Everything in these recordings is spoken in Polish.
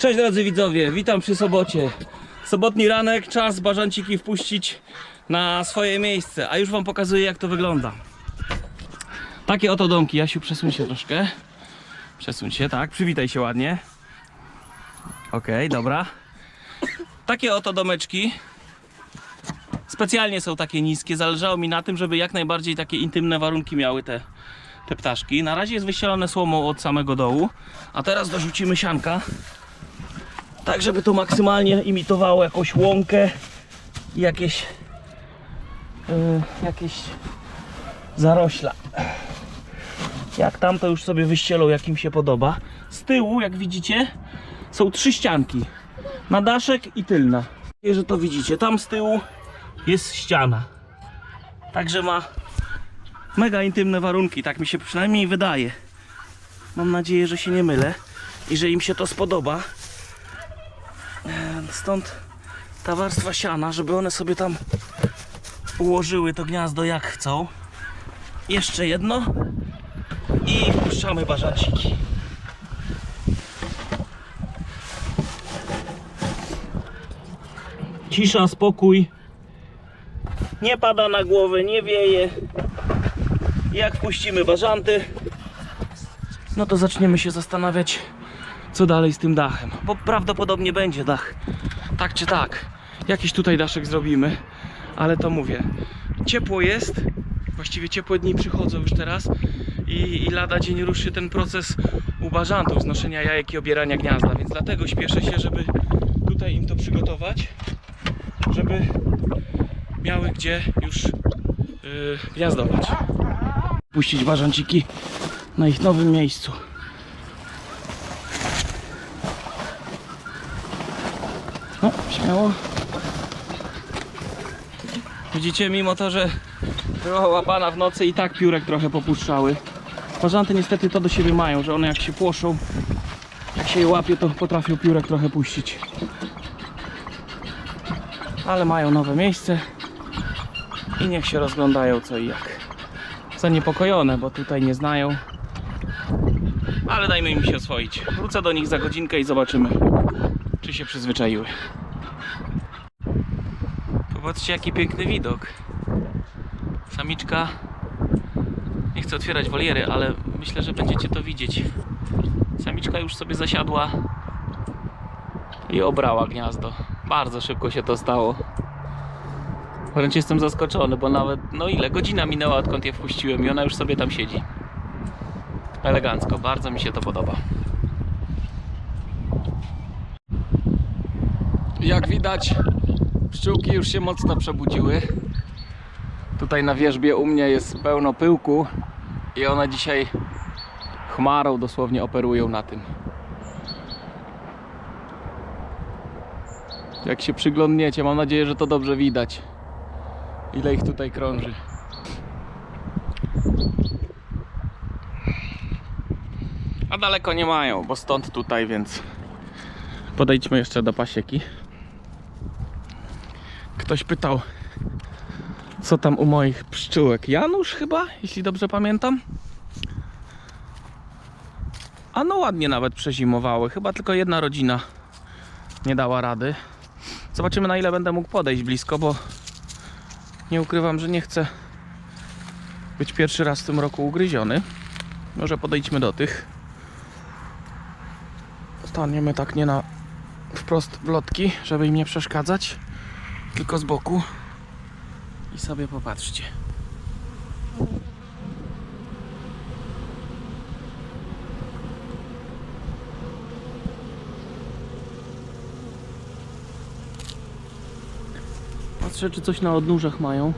Cześć drodzy widzowie, witam przy sobocie. Sobotni ranek, czas bażanciki wpuścić na swoje miejsce, a już wam pokazuję jak to wygląda. Takie oto domki, Jasiu przesuń się troszkę. Przesuń się, tak, przywitaj się ładnie. Okej, dobra. Takie oto domeczki. Specjalnie są takie niskie, zależało mi na tym, żeby jak najbardziej takie intymne warunki miały te, te ptaszki. Na razie jest wyścielone słomą od samego dołu, a teraz dorzucimy sianka tak żeby to maksymalnie imitowało jakąś łąkę i jakieś yy, jakieś zarośla. Jak tam to już sobie wyścielą jak im się podoba. Z tyłu jak widzicie są trzy ścianki. Na daszek i tylna. Że to widzicie tam z tyłu jest ściana. Także ma mega intymne warunki tak mi się przynajmniej wydaje. Mam nadzieję że się nie mylę i że im się to spodoba Stąd ta warstwa siana, żeby one sobie tam ułożyły to gniazdo jak chcą. Jeszcze jedno i puszczamy bażanciki. Cisza, spokój. Nie pada na głowę, nie wieje. Jak puścimy bażanty, no to zaczniemy się zastanawiać, co dalej z tym dachem. Bo prawdopodobnie będzie dach. Tak czy tak. Jakiś tutaj daszek zrobimy. Ale to mówię. Ciepło jest. Właściwie ciepłe dni przychodzą już teraz. I, i lada dzień ruszy ten proces u bażantów, znoszenia jajek i obierania gniazda. Więc dlatego śpieszę się, żeby tutaj im to przygotować. Żeby miały gdzie już yy, gniazdować. Puścić bażanciki na ich nowym miejscu. Śmiało. Widzicie, mimo to, że była łapana w nocy i tak piórek trochę popuszczały. Parzanty niestety to do siebie mają, że one jak się płoszą, jak się je łapie, to potrafią piórek trochę puścić. Ale mają nowe miejsce i niech się rozglądają co i jak. Zaniepokojone, bo tutaj nie znają. Ale dajmy im się oswoić. Wrócę do nich za godzinkę i zobaczymy czy się przyzwyczaiły. Popatrzcie jaki piękny widok. Samiczka nie chcę otwierać woliery, ale myślę, że będziecie to widzieć. Samiczka już sobie zasiadła i obrała gniazdo. Bardzo szybko się to stało. Wręcz jestem zaskoczony, bo nawet, no ile, godzina minęła odkąd je wpuściłem i ona już sobie tam siedzi. Elegancko, bardzo mi się to podoba. Jak widać, pszczółki już się mocno przebudziły. Tutaj na wierzbie u mnie jest pełno pyłku i one dzisiaj chmarą dosłownie operują na tym. Jak się przyglądniecie, mam nadzieję, że to dobrze widać. Ile ich tutaj krąży. A daleko nie mają, bo stąd tutaj, więc podejdźmy jeszcze do pasieki. Ktoś pytał, co tam u moich pszczółek. Janusz chyba, jeśli dobrze pamiętam. A no ładnie nawet przezimowały. Chyba tylko jedna rodzina nie dała rady. Zobaczymy na ile będę mógł podejść blisko, bo nie ukrywam, że nie chcę być pierwszy raz w tym roku ugryziony. Może podejdźmy do tych. Staniemy tak nie na wprost w lotki, żeby im nie przeszkadzać tylko z boku i sobie popatrzcie. Patrzę, czy coś na odnóżach mają.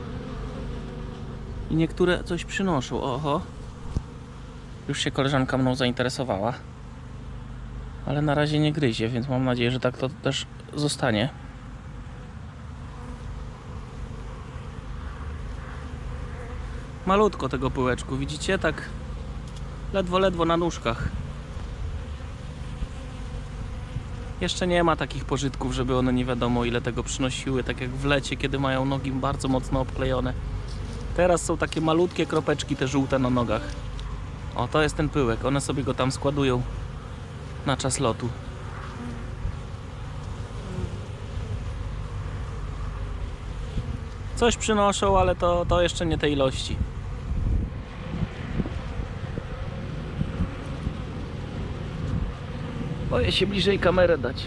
I niektóre coś przynoszą. Oho. Już się koleżanka mną zainteresowała. Ale na razie nie gryzie, więc mam nadzieję, że tak to też zostanie. malutko tego pyłeczku, widzicie? Tak ledwo, ledwo na nóżkach. Jeszcze nie ma takich pożytków, żeby one nie wiadomo ile tego przynosiły, tak jak w lecie, kiedy mają nogi bardzo mocno obklejone. Teraz są takie malutkie kropeczki, te żółte na nogach. O, to jest ten pyłek, one sobie go tam składują na czas lotu. Coś przynoszą, ale to, to jeszcze nie te ilości. Boję się bliżej kamerę dać.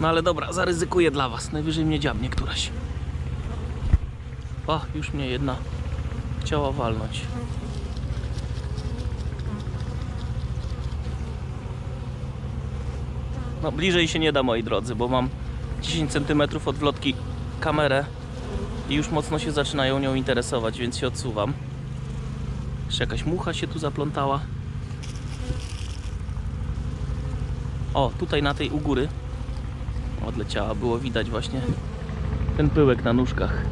No ale dobra, zaryzykuję dla was. Najwyżej mnie dziabnie któraś. O, już mnie jedna chciała walnąć. No bliżej się nie da moi drodzy, bo mam 10 cm od wlotki kamerę i już mocno się zaczynają nią interesować, więc się odsuwam. Jeszcze jakaś mucha się tu zaplątała. O, tutaj na tej u góry odleciała, było widać właśnie ten pyłek na nóżkach.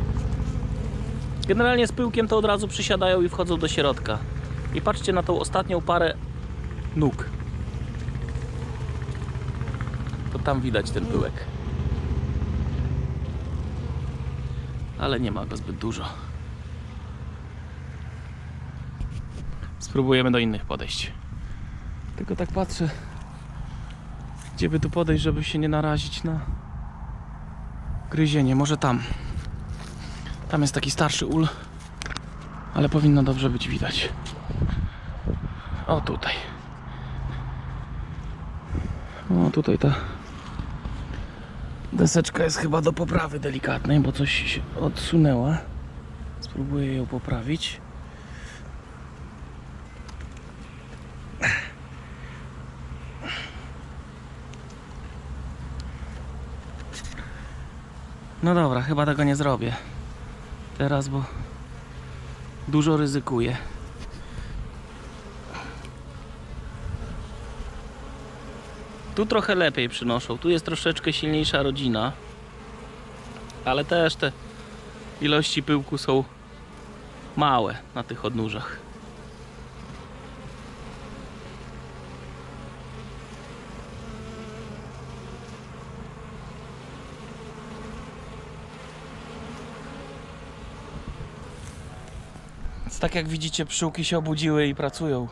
Generalnie z pyłkiem to od razu przysiadają i wchodzą do środka. I patrzcie na tą ostatnią parę nóg. To tam widać ten pyłek. Ale nie ma go zbyt dużo. Spróbujemy do innych podejść. Tylko tak patrzę, gdzie by tu podejść, żeby się nie narazić na gryzienie. Może tam. Tam jest taki starszy ul, ale powinno dobrze być widać. O tutaj. O tutaj ta deseczka jest chyba do poprawy delikatnej, bo coś się odsunęła. Spróbuję ją poprawić. No dobra, chyba tego nie zrobię. Teraz, bo dużo ryzykuję. Tu trochę lepiej przynoszą. Tu jest troszeczkę silniejsza rodzina. Ale też te ilości pyłku są małe na tych odnóżach. Tak jak widzicie, pszczółki się obudziły i pracują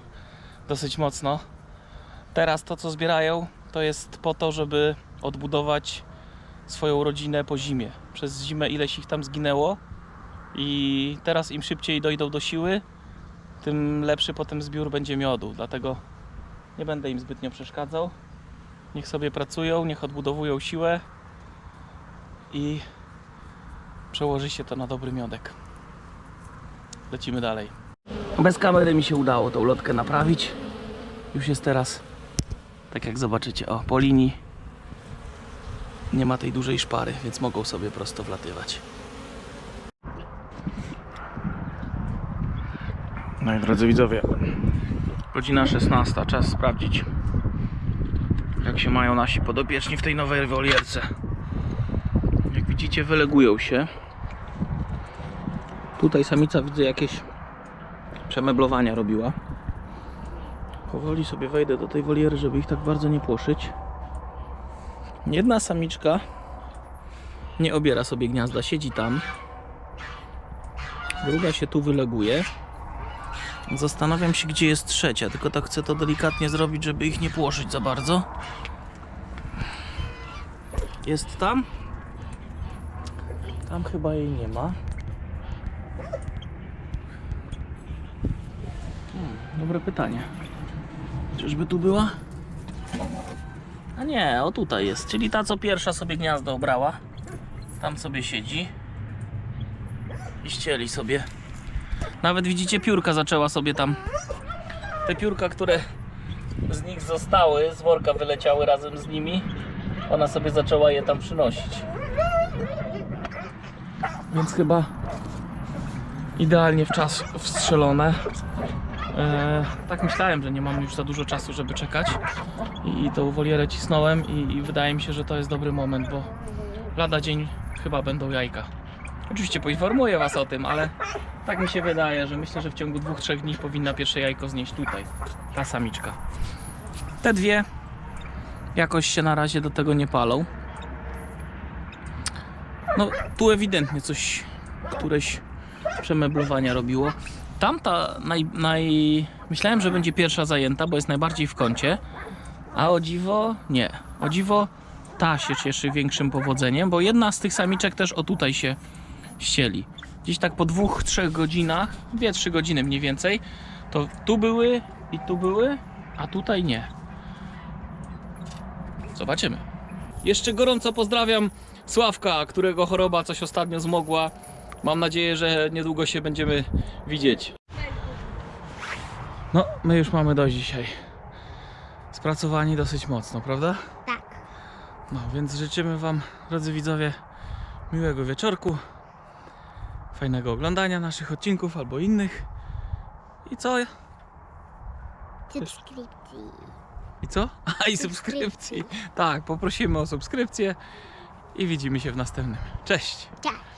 dosyć mocno. Teraz to, co zbierają, to jest po to, żeby odbudować swoją rodzinę po zimie. Przez zimę ileś ich tam zginęło i teraz im szybciej dojdą do siły, tym lepszy potem zbiór będzie miodu. Dlatego nie będę im zbytnio przeszkadzał. Niech sobie pracują, niech odbudowują siłę i przełoży się to na dobry miodek. Lecimy dalej. Bez kamery mi się udało tą lotkę naprawić. Już jest teraz, tak jak zobaczycie, o, po linii. Nie ma tej dużej szpary, więc mogą sobie prosto wlatywać. No i drodzy widzowie, godzina 16, czas sprawdzić jak się mają nasi podopieczni w tej nowej wolierce. Jak widzicie wylegują się. Tutaj samica widzę jakieś przemeblowania robiła. Powoli sobie wejdę do tej woliery, żeby ich tak bardzo nie płoszyć. Jedna samiczka nie obiera sobie gniazda, siedzi tam. Druga się tu wyleguje. Zastanawiam się, gdzie jest trzecia, tylko tak chcę to delikatnie zrobić, żeby ich nie płoszyć za bardzo. Jest tam? Tam chyba jej nie ma. Dobre pytanie. Czyżby tu była? A nie, o tutaj jest. Czyli ta, co pierwsza sobie gniazdo obrała. Tam sobie siedzi. I ścieli sobie. Nawet widzicie, piórka zaczęła sobie tam. Te piórka, które z nich zostały, z worka wyleciały razem z nimi. Ona sobie zaczęła je tam przynosić. Więc chyba idealnie w czas wstrzelone. E, tak myślałem, że nie mam już za dużo czasu, żeby czekać i tą wolierę cisnąłem i, i wydaje mi się, że to jest dobry moment, bo lada dzień chyba będą jajka. Oczywiście poinformuję Was o tym, ale tak mi się wydaje, że myślę, że w ciągu dwóch, trzech dni powinna pierwsze jajko znieść tutaj, ta samiczka. Te dwie jakoś się na razie do tego nie palą. No tu ewidentnie coś, któreś przemeblowania robiło. Tamta naj, naj... Myślałem, że będzie pierwsza zajęta, bo jest najbardziej w kącie. A o dziwo nie. O dziwo ta się cieszy większym powodzeniem, bo jedna z tych samiczek też o tutaj się ścieli. Gdzieś tak po dwóch, trzech godzinach, dwie, trzy godziny mniej więcej, to tu były i tu były, a tutaj nie. Zobaczymy. Jeszcze gorąco pozdrawiam Sławka, którego choroba coś ostatnio zmogła. Mam nadzieję, że niedługo się będziemy widzieć. No, my już mamy dość dzisiaj. Spracowani dosyć mocno, prawda? Tak. No, więc życzymy Wam, drodzy widzowie, miłego wieczorku, fajnego oglądania naszych odcinków albo innych. I co? Subskrypcji. I co? A i subskrypcji. Tak, poprosimy o subskrypcję i widzimy się w następnym. Cześć! Cześć.